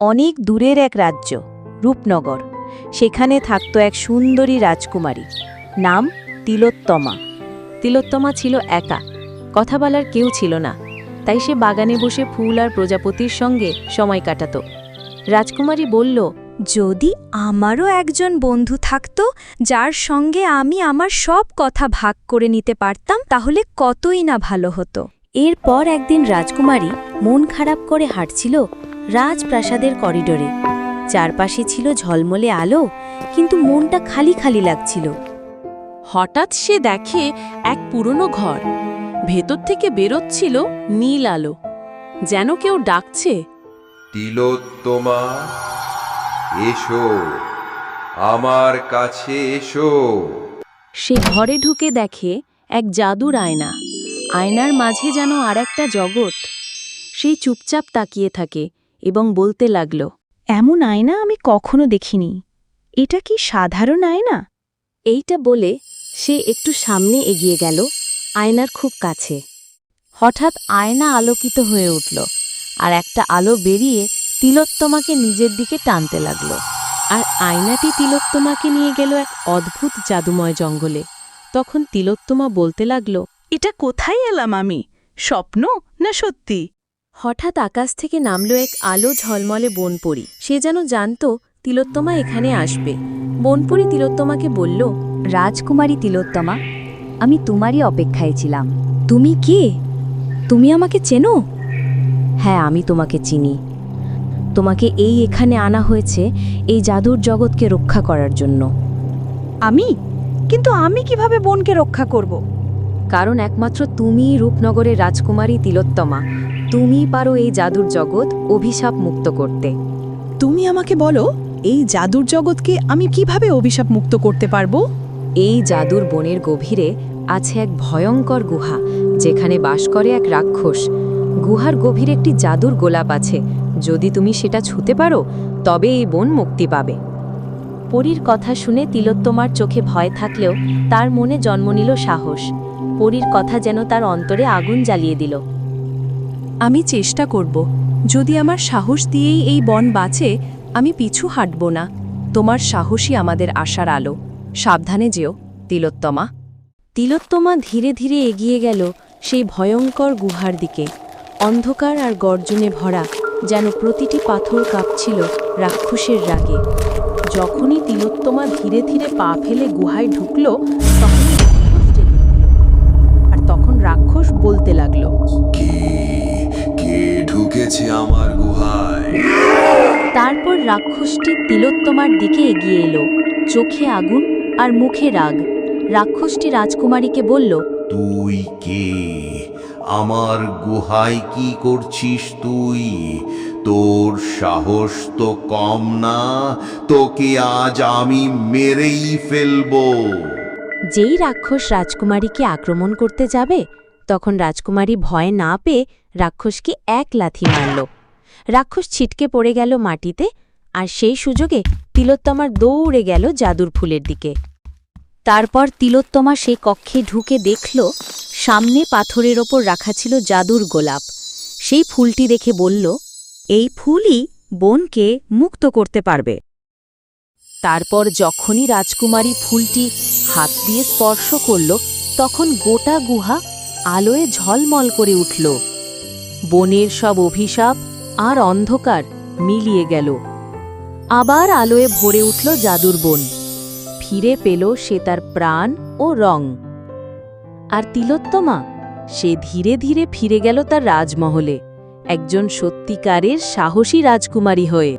অনেক দূরের এক রাজ্য, রূপনগর। সেখানে থাকত এক সুন্দরী রাজকুমারী, নাম তিলোত্তমা। তিলোত্তমা ছিল একা, কথা বলার কেউ ছিল না, তাই সে বাগানে বসে ফুল আর প্রজাপতির সঙ্গে সময় কাটাত। রাজকুমারী বলল, যদি আমারও একজন বন্ধু থাকতো, যার সঙ্গে আমি আমার সব কথা ভাগ করে নিতে পারতাম, তাহলে কতই না ভালো হতো? এরপর একদিন রাজকুমারী মন খারাপ করে হাঁটছিল রাজপ্রাসাদের করিডোরে। চারপাশে ছিল ঝলমলে আলো কিন্তু মনটা খালি খালি লাগছিল। হঠাৎ সে দেখে এক পুরনো ঘর। ভেতর থেকে বেরোচ্ছিল নীল আলো। যেন কেউ ডাকছে তিলোত্তমা এসো আমার কাছে এসো। সে ঘরে ঢুকে দেখে এক জাদুর আয়না। আয়নার মাঝে যেন আর একটা জগৎ। সেই চুপচাপ তাকিয়ে থাকে। এবং বলতে লাগল, এমন আয়না আমি কখনো দেখিনি। এটা কি সাধারণ আয়না? এইটা বলে সে একটু সামনে এগিয়ে গেল, আয়নার খুব কাছে। হঠাৎ আয়না আলোকিত হয়ে উঠল আর একটা আলো বেরিয়ে তিলোত্তমাকে নিজের দিকে টানতে লাগল। আর আয়নাটি তিলোত্তমাকে নিয়ে গেল এক অদ্ভুত জাদুময় জঙ্গলে। তখন তিলোত্তমা বলতে লাগল, এটা কোথায় এলাম আমি? স্বপ্ন না সত্যি? হঠাৎ আকাশ থেকে নামল এক আলো ঝলমলে বনপরি। সে যেন জানত তিলোত্তমা এখানে আসবে। বনপরি তিলোত্তমাকে বলল রাজকুমারী তিলোত্তমা আমি তোমারই অপেক্ষায় ছিলাম। তুমি কে? তুমি আমাকে চেনো? হ্যাঁ আমি তোমাকে চিনি। তোমাকে এই এখানে আনা হয়েছে এই জাদুর জগৎকে রক্ষা করার জন্য। আমি? কিন্তু আমি কীভাবে বোনকে রক্ষা করব? কারণ একমাত্র তুমিই রূপনগরের রাজকুমারী তিলোত্তমা। তুমিই পারো এই জাদুর জগৎ অভিশাপ মুক্ত করতে। তুমি আমাকে বলো এই জাদুর জগৎকে আমি কীভাবে অভিশাপ মুক্ত করতে পারব? এই জাদুর বনের গভীরে আছে এক ভয়ঙ্কর গুহা যেখানে বাস করে এক রাক্ষস। গুহার গভীরে একটি জাদুর গোলাপ আছে। যদি তুমি সেটা ছুতে পারো তবে এই বন মুক্তি পাবে। পরীর কথা শুনে তিলোত্তমার চোখে ভয় থাকলেও তার মনে জন্ম নিল সাহস। পরীর কথা যেন তার অন্তরে আগুন জ্বালিয়ে দিল। আমি চেষ্টা করব। যদি আমার সাহস দিয়েই এই বন বাঁচে, আমি পিছু হাঁটব না। তোমার সাহসই আমাদের আশার আলো। সাবধানে যেও, তিলোত্তমা। তিলোত্তমা ধীরে ধীরে এগিয়ে গেল সেই ভয়ঙ্কর গুহার দিকে। অন্ধকার আর গর্জনে ভরা যেন প্রতিটি পাথর কাঁপছিল রাক্ষসের রাগে। যখনই তিলোত্তমা ধীরে ধীরে পা ফেলে গুহায় ঢুকল উঠল। আর তখন রাক্ষস বলতে লাগল রাক্ষসটি তিলোত্তমার দিকে এগিয়ে এলো। চোখে আগুন আর মুখে রাগ। রাক্ষসটি রাজকুমারীকে বলল তুই কে? আমার গুহায় কি করছিস তুই? তোর সাহস তো কম না। তোকে আজ আমি মেরেই ফেলব। যেই রাক্ষস রাজকুমারীকে আক্রমণ করতে যাবে তখন রাজকুমারী ভয় না পেয়ে রাক্ষসকে এক লাথি মারল। রাক্ষস ছিটকে পড়ে গেল মাটিতে আর সেই সুযোগে তিলোত্তমার দৌড়ে গেল জাদুর ফুলের দিকে। তারপর তিলোত্তমা সেই কক্ষে ঢুকে দেখল, সামনে পাথরের ওপর রাখা ছিল জাদুর গোলাপ। সেই ফুলটি দেখে বলল, এই ফুলই বনকে মুক্ত করতে পারবে। তারপর যখনই রাজকুমারী ফুলটি হাত দিয়ে স্পর্শ করল, তখন গোটা গুহা আলোয় ঝলমল করে উঠল। বনের সব অভিশাপ আর অন্ধকার মিলিয়ে গেল। আবার আলোয় ভরে উঠল জাদুর বন। ফিরে পেল সে তার প্রাণ ও রং। আর তিলোত্তমা, সে ধীরে ধীরে ফিরে গেল তার রাজমহলে, একজন সত্যিকারের সাহসী রাজকুমারী হয়ে।